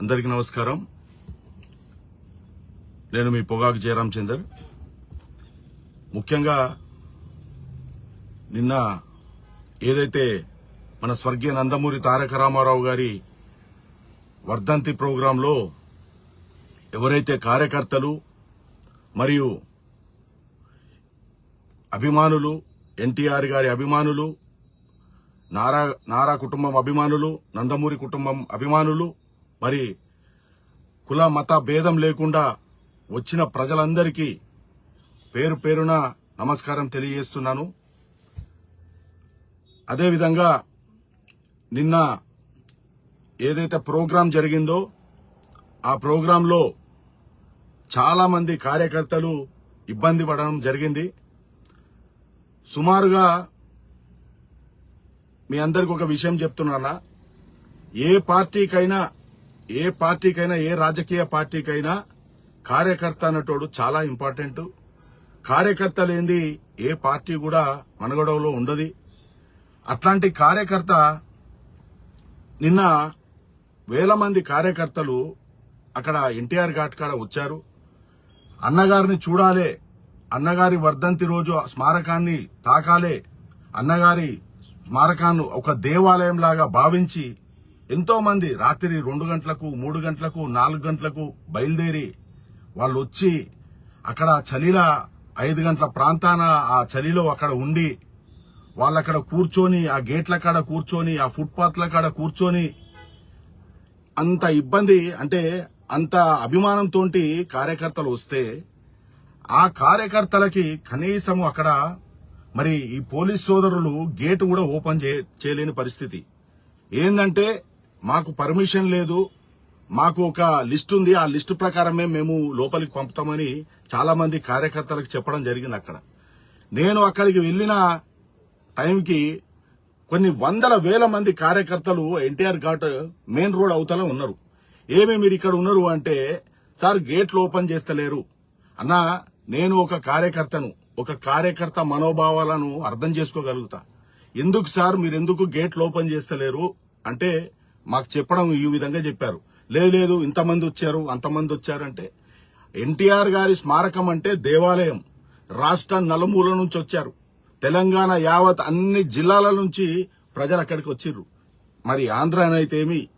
అందరికీ నమస్కారం. నేను మీ పొగాకు జయరామ్ చందర్ ముఖ్యంగా నిన్న ఏదైతే మన స్వర్గీయ నందమూరి తారక రామారావు గారి వర్ధంతి ప్రోగ్రాంలో ఎవరైతే కార్యకర్తలు మరియు అభిమానులు ఎన్టీఆర్ గారి అభిమానులు నారా నారా కుటుంబం అభిమానులు నందమూరి కుటుంబం అభిమానులు మరి కుల మత భేదం లేకుండా వచ్చిన ప్రజలందరికీ పేరు పేరున నమస్కారం తెలియజేస్తున్నాను. అదేవిధంగా నిన్న ఏదైతే ప్రోగ్రాం జరిగిందో ఆ ప్రోగ్రాంలో చాలామంది కార్యకర్తలు ఇబ్బంది పడడం జరిగింది. సుమారుగా మీ అందరికి ఒక విషయం చెప్తున్నానా? ఏ పార్టీకైనా ఏ పార్టీకైనా ఏ రాజకీయ పార్టీకైనా కార్యకర్త అన్నటోడు చాలా ఇంపార్టెంట్. కార్యకర్త లేనిది ఏ పార్టీ కూడా మనగడవలో ఉండదు. అట్లాంటి కార్యకర్త నిన్న వేల మంది కార్యకర్తలు అక్కడ ఎన్టీఆర్ ఘాట్ కాడ వచ్చారు. అన్నగారిని చూడాలే. అన్నగారి వర్ధంతి రోజు ఆ స్మారకాన్ని తాకాలే. అన్నగారి స్మారకాన్ని ఒక దేవాలయం లాగా భావించి ఎంతో మంది రాత్రి రెండు గంటలకు మూడు గంటలకు నాలుగు గంటలకు బయలుదేరి వాళ్ళు వచ్చి అక్కడ చలిల ఐదు గంటల ప్రాంతాన ఆ చలిలో అక్కడ ఉండి వాళ్ళు అక్కడ కూర్చొని ఆ గేట్ల కాడ కూర్చొని ఆ ఫుట్పాత్ల కాడ కూర్చొని అంత ఇబ్బంది అంటే అంత అభిమానంతో కార్యకర్తలు వస్తే ఆ కార్యకర్తలకి కనీసం అక్కడ మరి ఈ పోలీస్ సోదరులు గేటు కూడా ఓపెన్ చే- చేయలేని పరిస్థితి. ఏందంటే మాకు పర్మిషన్ లేదు. మాకు ఒక లిస్ట్ ఉంది. ఆ లిస్ట్ ప్రకారమే మేము లోపలికి పంపుతామని చాలా మంది కార్యకర్తలకు చెప్పడం జరిగింది అక్కడ. నేను అక్కడికి వెళ్ళిన టైంకి కొన్ని వందల వేల మంది కార్యకర్తలు ఎన్టీఆర్ ఘాట్ మెయిన్ రోడ్ అవతల ఉన్నారు. ఏమి మీరు ఇక్కడ ఉన్నారు అంటే సార్ గేట్లు ఓపెన్ చేస్తలేరు. అన్నా నేను ఒక కార్యకర్తను ఒక కార్యకర్త మనోభావాలను అర్థం చేసుకోగలుగుతా. ఎందుకు సార్ మీరు ఎందుకు గేట్లు ఓపెన్ చేస్తలేరు? అంటే మాకు చెప్పడం ఈ విధంగా చెప్పారు. లేదు లేదు ఇంతమంది వచ్చారు అంతమంది వచ్చారంటే ఎన్టీఆర్ గారి స్మారకం అంటే దేవాలయం. రాష్ట్ర నలుమూల నుంచి వచ్చారు. తెలంగాణ యావత్ అన్ని జిల్లాల నుంచి ప్రజలు అక్కడికి వచ్చిర్రు. మరి ఆంధ్రానైతేమి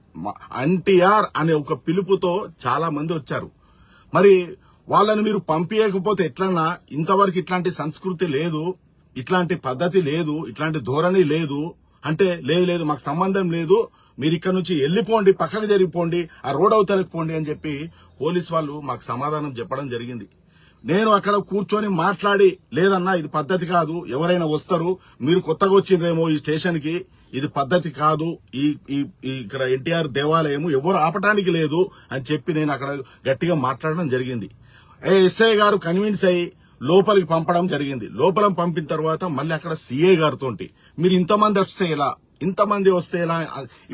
ఎన్టీఆర్ అనే ఒక పిలుపుతో చాలా మంది వచ్చారు. మరి వాళ్ళని మీరు పంపించకపోతే ఎట్లన్నా ఇంతవరకు ఇట్లాంటి సంస్కృతి లేదు ఇట్లాంటి పద్ధతి లేదు ఇట్లాంటి ధోరణి లేదు అంటే లేదు లేదు మాకు సంబంధం లేదు మీరు ఇక్కడ నుంచి వెళ్ళిపోండి పక్కకు జరిగిపోండి ఆ రోడ్ అవతలకు పోండి అని చెప్పి పోలీస్ వాళ్ళు మాకు సమాధానం చెప్పడం జరిగింది. నేను అక్కడ కూర్చొని మాట్లాడి లేదన్నా ఇది పద్ధతి కాదు ఎవరైనా వస్తారు మీరు కొత్తగా వచ్చిండ్రేమో ఈ స్టేషన్కి ఇది పద్ధతి కాదు ఈ ఈ ఇక్కడ ఎన్టీఆర్ దేవాలయం ఎవరు ఆపటానికి లేదు అని చెప్పి నేను అక్కడ గట్టిగా మాట్లాడడం జరిగింది. ఏ ఎస్ఐ గారు కన్విన్స్ అయ్యి లోపలికి పంపడం జరిగింది. లోపల పంపిన తర్వాత మళ్ళీ అక్కడ సీఏ గారితో మీరు ఇంతమంది వస్తే ఎలా? ఇంతమంది వస్తే ఎలా?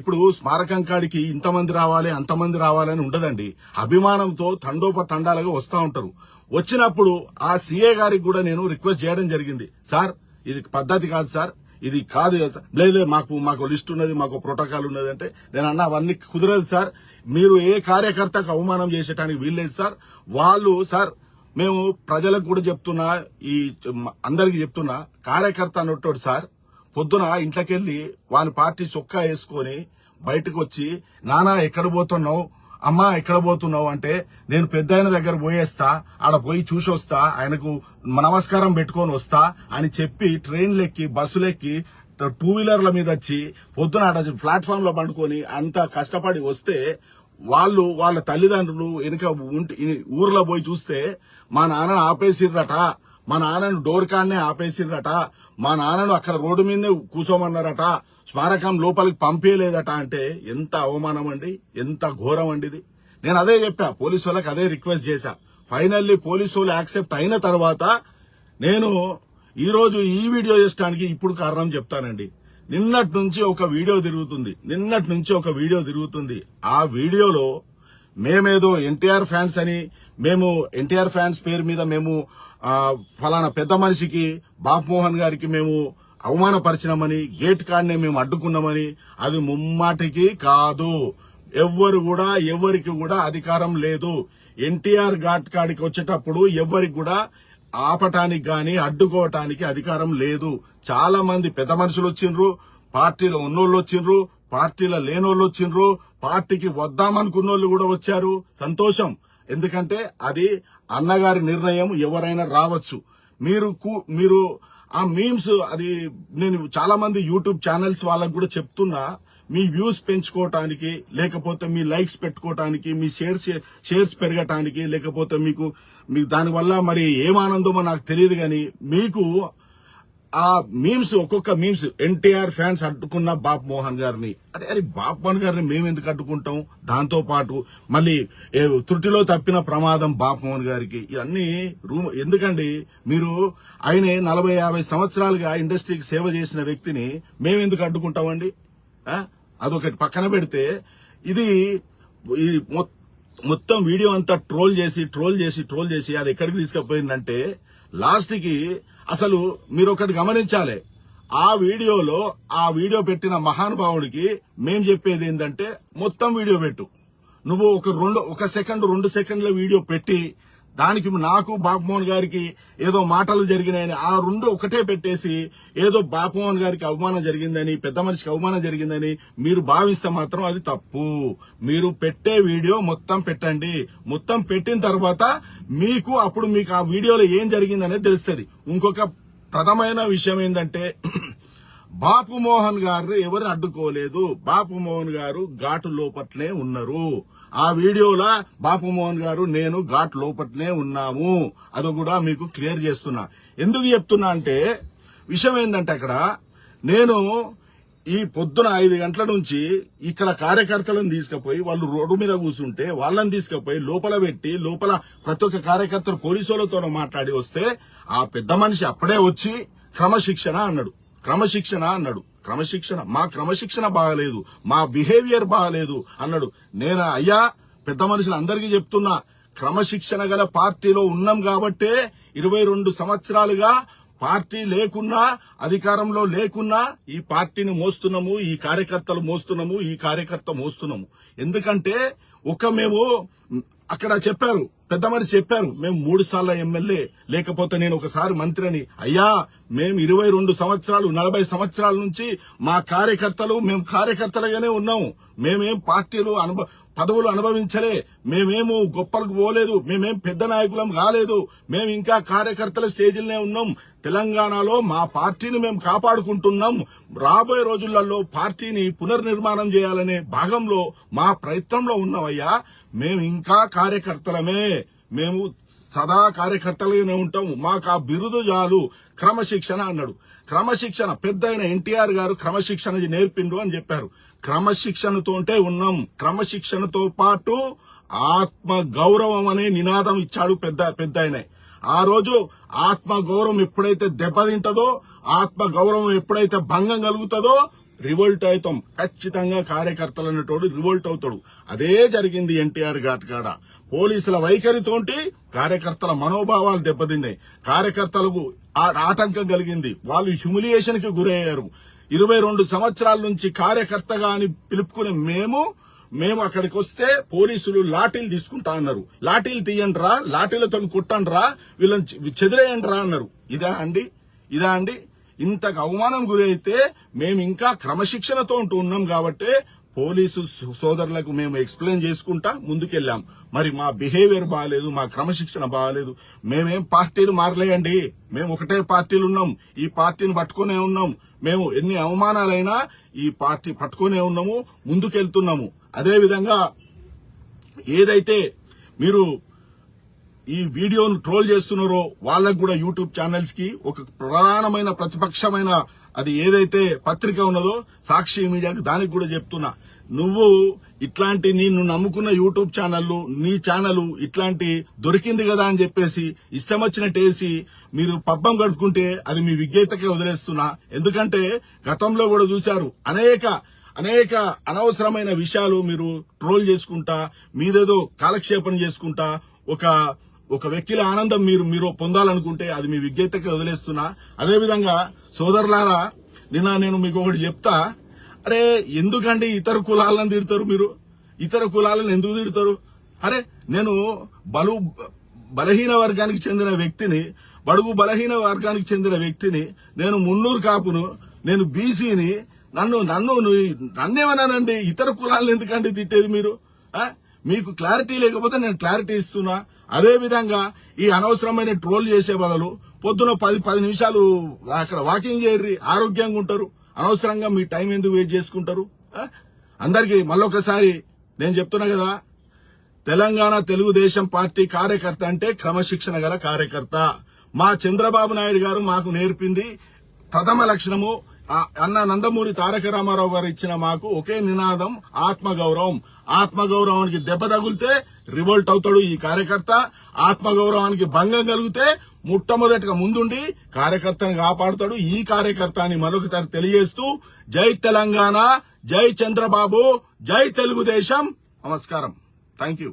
ఇప్పుడు స్మారకం కాడికి ఇంతమంది రావాలి అంతమంది రావాలని ఉండదండి. అభిమానంతో తండోప తండాలుగా వస్తూ ఉంటారు. వచ్చినప్పుడు ఆ సీఏ గారికి కూడా నేను రిక్వెస్ట్ చేయడం జరిగింది. సార్ ఇది పద్ధతి కాదు సార్. ఇది కాదు కదా సార్. లేదు మాకు మాకు లిస్ట్ ఉన్నది మాకు ప్రోటోకాల్ ఉన్నది అంటే నేను అన్న అవన్నీ కుదరదు సార్. మీరు ఏ కార్యకర్తకు అవమానం చేసేటానికి వీల్లేదు సార్. వాళ్ళు సార్ మేము ప్రజలకు కూడా చెప్తున్నా ఈ అందరికి చెప్తున్నా కార్యకర్త అన్నట్టు సార్ పొద్దున ఇంట్లోకెళ్ళి వాని పార్టీ చొక్కా వేసుకొని బయటకు వచ్చి నానా ఎక్కడ పోతున్నావు? అమ్మా ఎక్కడ పోతున్నావు? అంటే నేను పెద్ద ఆయన దగ్గర పోయేస్తా ఆడ పోయి చూసి వస్తా ఆయనకు నమస్కారం పెట్టుకొని వస్తా అని చెప్పి ట్రైన్లెక్కి బస్సులెక్కి టూ వీలర్ల మీద వచ్చి పొద్దున ఆడ ప్లాట్ఫామ్లో పండుకొని అంత కష్టపడి వస్తే వాళ్ళు వాళ్ళ తల్లిదండ్రులు వెనుక ఊర్లో పోయి చూస్తే మా నాన్న ఆపేసిర్రట మా నాన్నను డోర్ కాన్నే ఆపేసిర్రట. మా నాన్నను అక్కడ రోడ్డు మీదే కూసోమన్నారట. స్మారకం లోపలికి పంపేయలేదట అంటే ఎంత అవమానం అండి ఎంత ఘోరం అండి ఇది నేను అదే చెప్పా పోలీసు వాళ్ళకి అదే రిక్వెస్ట్ చేశా. ఫైనల్లీ పోలీసు వాళ్ళు యాక్సెప్ట్ అయిన తర్వాత నేను ఈరోజు ఈ వీడియో చేసడానికి ఇప్పుడు కారణం చెప్తానండి. నిన్నటి నుంచి ఒక వీడియో తిరుగుతుంది నిన్నటి నుంచి ఒక వీడియో తిరుగుతుంది. ఆ వీడియోలో మేమేదో ఎన్టీఆర్ ఫ్యాన్స్ అని మేము ఎన్టీఆర్ ఫ్యాన్స్ పేరు మీద మేము ఫలానా పెద్ద మనిషికి బాప్మోహన్ గారికి మేము అవమానపరిచినామని గేట్ కాడనే మేము అడ్డుకున్నామని అది ముమ్మాటికి కాదు. ఎవ్వరు కూడా ఎవరికి కూడా అధికారం లేదు. ఎన్టీఆర్ ఘాట్ కాడికి వచ్చేటప్పుడు ఎవరికి కూడా ఆపటానికి గాని అడ్డుకోవటానికి అధికారం లేదు. చాలా మంది పెద్ద మనుషులు వచ్చిండ్రు పార్టీలో ఉన్నోళ్ళు వచ్చిండ్రు పార్టీలో లేనోళ్ళు వచ్చిండ్రు పార్టీకి వద్దామనుకున్నోళ్ళు కూడా వచ్చారు. సంతోషం. ఎందుకంటే అది అన్నగారి నిర్ణయం ఎవరైనా రావచ్చు. మీరు మీరు ఆ మీమ్స్ అది నేను చాలా మంది యూట్యూబ్ ఛానల్స్ వాళ్ళకు కూడా చెప్తున్నా మీ వ్యూస్ పెంచుకోవటానికి లేకపోతే మీ లైక్స్ పెట్టుకోవటానికి మీ షేర్స్ షేర్స్ పెరగటానికి లేకపోతే మీకు మీ దానివల్ల మరి ఏం ఆనందమో నాకు తెలియదు కానీ మీకు ఆ మీమ్స్ ఒక్కొక్క మీమ్స్ ఎన్టీఆర్ ఫ్యాన్స్ అడ్డుకున్న బాప్ మోహన్ గారిని. అరే అరే బాప్ మోహన్ గారిని మేము ఎందుకు అడ్డుకుంటాం? దాంతో పాటు మళ్ళీ తృటిలో త్రుటిలో తప్పిన ప్రమాదం బాప్ మోహన్ గారికి. ఇవన్నీ రూమ్ ఎందుకండి? మీరు ఆయన నలభై యాభై సంవత్సరాలుగా ఇండస్ట్రీకి సేవ చేసిన వ్యక్తిని మేము ఎందుకు అడ్డుకుంటామండి? అదొకటి పక్కన పెడితే ఇది మొత్తం వీడియో అంతా ట్రోల్ చేసి ట్రోల్ చేసి ట్రోల్ చేసి అది ఎక్కడికి తీసుకుపోయిందంటే లాస్ట్కి అసలు మీరు ఒకటి గమనించాలి. ఆ వీడియోలో ఆ వీడియో పెట్టిన మహానుభావుడికి మేం చెప్పేది ఏంటంటే మొత్తం వీడియో పెట్టు. నువ్వు ఒక రెండు ఒక సెకండ్ రెండు సెకండ్ల వీడియో పెట్టి దానికి నాకు బాపుమోహన్ గారికి ఏదో మాటలు జరిగినాయని ఆ రెండు ఒకటే పెట్టేసి ఏదో బాపమోహన్ గారికి అవమానం జరిగిందని పెద్ద మనిషికి అవమానం జరిగిందని మీరు భావిస్తే మాత్రం అది తప్పు. మీరు పెట్టే వీడియో మొత్తం పెట్టండి. మొత్తం పెట్టిన తర్వాత మీకు అప్పుడు మీకు ఆ వీడియోలో ఏం జరిగిందనేది తెలుస్తుంది. ఇంకొక ప్రథమైన విషయం ఏంటంటే బాపు మోహన్ గారు ఎవరు అడ్డుకోలేదు. బాపు మోహన్ గారు ఘాటు లోపట్లే ఉన్నారు. ఆ వీడియోలో బాపమోహన్ గారు నేను ఘాట్ లోపట్లే ఉన్నాము. అది కూడా మీకు క్లియర్ చేస్తున్నా. ఎందుకు చెప్తున్నా అంటే విషయం ఏంటంటే అక్కడ నేను ఈ పొద్దున ఐదు గంటల నుంచి ఇక్కడ కార్యకర్తలను తీసుకుపోయి వాళ్ళు రోడ్డు మీద కూర్చుంటే వాళ్ళని తీసుకుపోయి లోపల పెట్టి లోపల ప్రతి ఒక్క కార్యకర్తలు పోలీసులతో మాట్లాడి వస్తే ఆ పెద్ద మనిషి అప్పుడే వచ్చి క్రమశిక్షణ అన్నాడు. క్రమశిక్షణ అన్నాడు. క్రమశిక్షణ మా క్రమశిక్షణ బాగలేదు మా బిహేవియర్ బాగలేదు అన్నాడు. నేను? అయ్యా పెద్ద మనుషులు అందరికీ చెప్తున్నా క్రమశిక్షణ గల పార్టీలో ఉన్నాం కాబట్టే ఇరవై రెండు సంవత్సరాలుగా పార్టీ లేకున్నా అధికారంలో లేకున్నా ఈ పార్టీని మోస్తున్నాము ఈ కార్యకర్తలు మోస్తున్నాము ఈ కార్యకర్త మోస్తున్నాము. ఎందుకంటే ఒక మేము అక్కడ చెప్పారు పెద్ద మనిషి చెప్పారు మేము మూడు సార్లు ఎమ్మెల్యే లేకపోతే నేను ఒకసారి మంత్రిని. అయ్యా మేము ఇరవై రెండు సంవత్సరాలు నలభై సంవత్సరాల నుంచి మా కార్యకర్తలు మేము కార్యకర్తలుగానే ఉన్నాము. మేమేం పార్టీలు అనుభవ పదవులు అనుభవించలే. మేమేమో గొప్పలకు పోలేదు. మేమేం పెద్ద నాయకులం కాలేదు. మేము ఇంకా కార్యకర్తల స్టేజీలనే ఉన్నాం. తెలంగాణలో మా పార్టీని మేము కాపాడుకుంటున్నాం. రాబోయే రోజులలో పార్టీని పునర్నిర్మాణం చేయాలనే భాగంలో మా ప్రయత్నంలో ఉన్నామయ్యా. మేము ఇంకా కార్యకర్తలమే. మేము సదా కార్యకర్తలుగానే ఉంటాము. మాకు ఆ బిరుదు చాలు. క్రమశిక్షణ అన్నాడు. క్రమశిక్షణ. పెద్ద ఎన్టీఆర్ గారు క్రమశిక్షణ నేర్పిండు అని చెప్పారు. క్రమశిక్షణతో ఉన్నాం. క్రమశిక్షణతో పాటు ఆత్మ గౌరవం అనే నినాదం ఇచ్చాడు పెద్ద పెద్ద ఆయన ఆ రోజు ఆత్మ గౌరవం ఎప్పుడైతే దెబ్బతింటదో ఆత్మ గౌరవం ఎప్పుడైతే భంగం కలుగుతుందో రివోల్ట్ అవుతాం. ఖచ్చితంగా కార్యకర్తలు అనేటోడు రివోల్ట్ అవుతాడు. అదే జరిగింది ఎన్టీఆర్ ఘాట్ కాడ. పోలీసుల వైఖరితోటి కార్యకర్తల మనోభావాలు దెబ్బతిన్నాయి. కార్యకర్తలకు ఆటంకం కలిగింది. వాళ్ళు హ్యూమిలియేషన్కి గురయ్యారు. ఇరవై రెండు సంవత్సరాల నుంచి కార్యకర్తగా అని పిలుపుకునే మేము మేము అక్కడికి వస్తే పోలీసులు లాఠీలు తీసుకుంటా అన్నారు. లాఠీలు తీయండిరా లాఠీలతో కుట్టండిరా వీళ్ళని చెదిరేయండి చెదిరేయండిరా అన్నారు. ఇదా అండి? ఇదా అండి? ఇంతకు అవమానం గురైతే మేము ఇంకా క్రమశిక్షణతో ఉంటూ ఉన్నాం కాబట్టి పోలీసు సోదరులకు మేము ఎక్స్ప్లెయిన్ చేసుకుంటా ముందుకెళ్ళాం. మరి మా బిహేవియర్ బాగాలేదు మా క్రమశిక్షణ బాగాలేదు మేమేం పార్టీలు మారలేయండి. మేము ఒకటే పార్టీలు ఉన్నాం. ఈ పార్టీని పట్టుకునే ఉన్నాం. మేము ఎన్ని అవమానాలైనా ఈ పార్టీ పట్టుకునే ఉన్నాము ముందుకెళ్తున్నాము. అదేవిధంగా ఏదైతే మీరు ఈ వీడియోను ట్రోల్ చేస్తున్నారో వాళ్ళకు కూడా యూట్యూబ్ ఛానల్స్కి ఒక ప్రధానమైన ప్రతిపక్షమైన అది ఏదైతే పత్రిక ఉన్నదో సాక్షి మీడియాకి దానికి కూడా చెప్తున్నా. నువ్వు ఇట్లాంటి నిన్ను నమ్ముకున్న యూట్యూబ్ ఛానళ్ళు నీ ఛానల్ ఇట్లాంటి దొరికింది కదా అని చెప్పేసి ఇష్టం వచ్చినట్టు వేసి మీరు పబ్బం గడుపుకుంటే అది మీ విజ్ఞతకే వదిలేస్తున్నా. ఎందుకంటే గతంలో కూడా చూశారు అనేక అనేక అనవసరమైన విషయాలు మీరు ట్రోల్ చేసుకుంటా మీదేదో కాలక్షేపం చేసుకుంటా ఒక ఒక వ్యక్తిల ఆనందం మీరు మీరు పొందాలనుకుంటే అది మీ విజ్ఞతకి వదిలేస్తున్నా. అదేవిధంగా సోదరులారా నిన్న నేను మీకు ఒకటి చెప్తా. అరే ఎందుకండి ఇతర కులాలను తిడతారు మీరు? ఇతర కులాలను ఎందుకు తిడతారు? అరే నేను బలు బలహీన వర్గానికి చెందిన వ్యక్తిని బడుగు బలహీన వర్గానికి చెందిన వ్యక్తిని నేను మున్నూరు కాపును నేను బీసీని నన్ను నన్ను నన్నేమన్నానండి? ఇతర కులాలను ఎందుకండి తిట్టేది మీరు? ఆ? మీకు క్లారిటీ లేకపోతే నేను క్లారిటీ ఇస్తున్నా. అదేవిధంగా ఈ అనవసరమైన ట్రోల్ చేసే బదులు పొద్దున పది పది నిమిషాలు అక్కడ వాకింగ్ చేయర్రి ఆరోగ్యంగా ఉంటారు. అనవసరంగా మీ టైం ఎందుకు వేస్ట్ చేసుకుంటారు? అందరికీ మళ్ళొకసారి నేను చెప్తున్నా కదా తెలంగాణ తెలుగుదేశం పార్టీ కార్యకర్త అంటే క్రమశిక్షణ గల కార్యకర్త. మా చంద్రబాబు నాయుడు గారు మాకు నేర్పింది ప్రథమ లక్షణము అన్న నందమూరి తారక రామారావు గారు ఇచ్చిన మాకు ఒకే నినాదం ఆత్మగౌరవం. ఆత్మగౌరవానికి దెబ్బ తగిలితే రివోల్ట్ అవుతాడు ఈ కార్యకర్త. ఆత్మగౌరవానికి భంగం కలిగితే మొట్టమొదటిగా ముందుండి కార్యకర్తను కాపాడుతాడు. ఈ కార్యకర్త అని మరొకసారి తెలియజేస్తూ జై తెలంగాణ జై చంద్రబాబు జై తెలుగుదేశం. నమస్కారం. Thank you